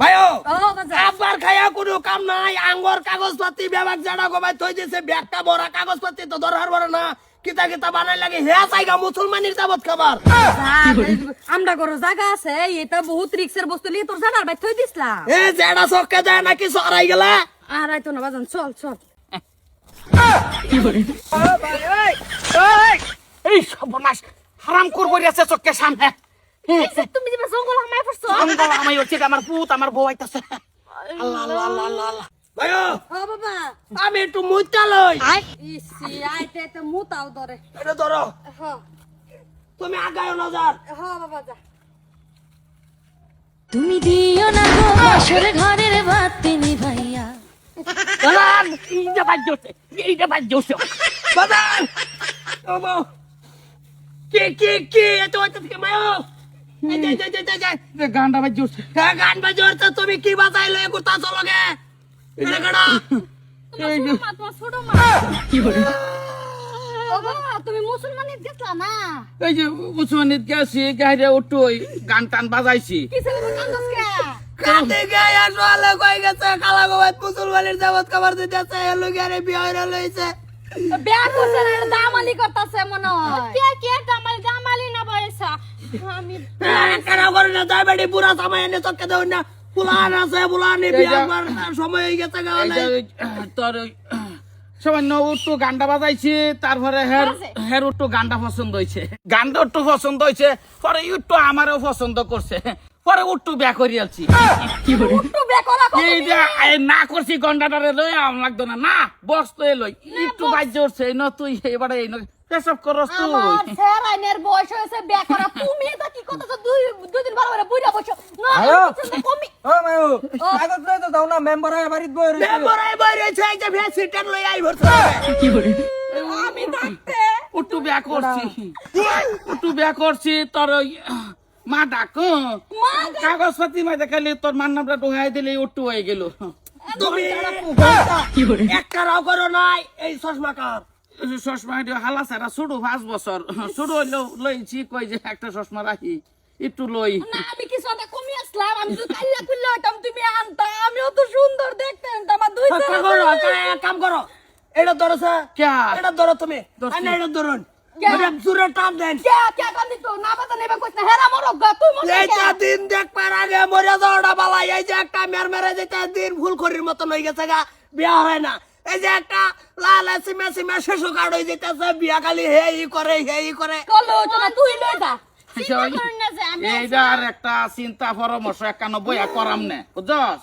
ভাইও ও বাজার আবার খায়া কোনো কাম নাই আঙ্গর কাগজপাতি বিভাগ জানা গোবাই থই দিছে ব্যাগটা ভরা কাগজপাতি তো দরকার বড় না কিতা কিতা বানাই লাগে হে চাইগা মুসলমানির যাবত খাবার। আমরা করো জায়গা আছে এটা বহুত রিক্সের বস্তু লিয়ে তোর জানার ভাই থই দিসলাম এ জেডা চক্কে যায় নাকি সরাই গেলা? আর আইতো না বাজান চল চল। এই সর্বনাশ হারাম করব সামনে তুমি যে জঙ্গল হামায় পড়ছো। অঙ্গল আমায় হচ্ছে আমার পুত আমার বউ আইতাছে। আল্লাহ। আল্লাহ আল্লাহ আল্লাহ আল্লাহ ভাইও ও বাবা। আমি একটু মুইতা লই। ইসি আইতে তো মুতাও ধরে। এটা ধরো। হ। তুমি আগায় নজর হ বাবা যা। তুমি দিও না গো বাসর ঘরের বাতি নিভাইয়া এইটা বাজ্য হচ্ছে এইটা বউ! কি কি কি? এত থেকে মায়ো? গানটা বাজ্য হচ্ছে হ্যাঁ গান বাজছে তুমি কি বাজাইলে কুতা চলগে এটা কেডা এই যে মা তোমার ছোট মা। ও বাবা তুমি মুসলমানের গেছলা না? এই যে উসমানিত গেছি গাড়ি উঠো গান টান বাজাইছি। কাতে গায়া সোয়ালে কই গেছে কালা গোবাত মুসলমানের জাবত খাবার দিতেছে এলো গেরে বিয়ে লইছে। বিয়া করছে না দামালি করতেছে মনে হয়। কে কে দামাল? দামালি না বয়সা আমি কেন করে না? যাই বেড়ি পুরা সময় এনে চক্কে দেও না। পুলান আছে পুলানি বিয়ে করার সময় হয়ে গেছে গাওয়া এই নাই যে, ওই, তোর সামান্য বাজাইছি তারপরে হের হের উঠো গানটা পছন্দ হয়েছে গান্ডা একটু পছন্দ হয়েছে পরে একটু আমারও পছন্দ করছে। পরে উঠটু বিয়া করি আলছি। করা এই যে না করছি গন্ডাটারে লই আম লাগতো না। না বক্স তো লই। একটু বাজ্য উঠছে ন তুই এবারে এই পেশাব করস তুই। আমার স্যার আইনের বয়স হয়েছে বিয়া করা। তুমি কি দুই দুই দিন বারে বারে বুইরা বসো। না কমি ও মায়ু কাগজ লই তো দাও না মেম্বার আয় বাড়িত বই রইছে এই যে ভ্যাসি লই আই ভরছে। আমি থাকতে উট্টু বিয়া করছি। উট্টু বিয়া করছি তোর মা ডাক। কাগজ পাতি মা দেখালি তোর মার নামটা ঢোকাই দিলে উট্টু হয়ে গেল। তুমি একটা রাও করো নাই এই চশমা কার? চশমা হালা সারা শুরু পাঁচ বছর। শুরু হইল লইছি কই যে একটা চশমা রাখি একটু লই। না আমি কিছু একটা কমি আসলাম আমি তো কাল্লা কুল্লা হইতাম তুমি আনতা আমিও তো সুন্দর দেখতে আমার দুই কাম করো তো- এক কাম করো। এটা ধরো স্যার এটা ধরো তুমি। এটা ধরুন। জোরে টান দেন। কে? কে কান্দি তো না বাতা নেবে কইছ না এইটা দিন দেখবার আগে মরে যাওয়াটা বালা এই যে একটা মের মেরে যেটা দিন ফুল খড়ির মতন হয়ে গেছে গা বিয়া হয় না। এই যে একটা লাল সিমে সিমে শিশু কার্ড হয়ে যেতেছে বিয়া খালি হে ই করে হে ই করে। কলো তো তুই লই যা। এইটা আর একটা চিন্তা পরামর্শ একানব্বই করাম নে বুঝছস?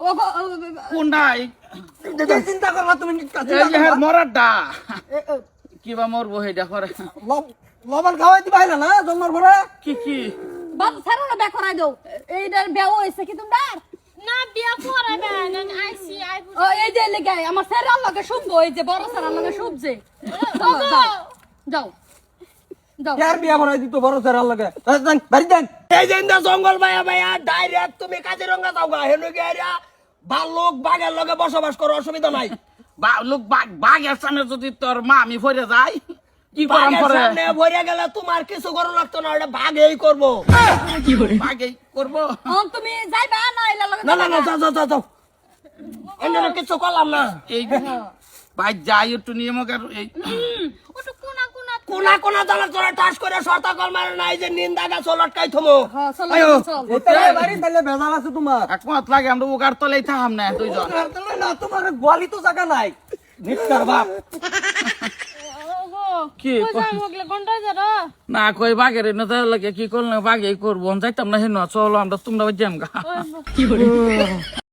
ও গো- ও গো- কোনটা এই- কি চিন্তা করবা তুমি এই যে কিবা মরবো সেইটা করে লবণ খাওয়াই দিবা হইলা না জন্মর পরে? কি কি? বাপ সারা না বিয়া করাই দাও। এইটার বিয়া হইছে কি তোমরা? না বিয়া করাবে না আইসি আই ও এই যে লেগে আমার স্যার লগে শুনব এই যে বড় স্যার লগে শুনছে। যাও বিয়া দিত বড় লাগে? যান বাড়ি যান এই যে ইন্দা জঙ্গল ভাইয়া ভাইয়া ডাইরেক্ট তুমি কাজিরঙ্গা যাও গা। হেনু ভাল্লুক বাঘের লগে বসবাস করো অসুবিধা নাই। বা লোক বাঘ বাঘের সামনে যদি তোর মা আমি ফিরে যাই কি করাম পরে? সামনে ভরে গেলে তোমার কিছু করো লাগতো না ওটা করব। বাঘে করব। এখন তুমি যাইবা না এলা লগে না না না যাও যাও যাও অন্য কিছু করলাম না। এই ভাই যাই একটু নিয়মক আর এই ওটা কোনা কোনা। কোনা কোনা দলে তোরা টাস করে সর্তা কল মারে নাই যে নিন্দা গাছ লটকাই থমো। হ্যাঁ চল আয়ো। বাড়ি ভেজাল আছে তোমার। একমত লাগে আমরা উগার তলেই থাম না দুইজন। না তোমার গোয়ালি তো জায়গা নাই। নিষ্কার বাপ। কি? না কই বাঘের লাগে কি করলে? বাঘেই করব। যাইতাম না হেন। চলো আমরা তোমরা জ্যাম গা।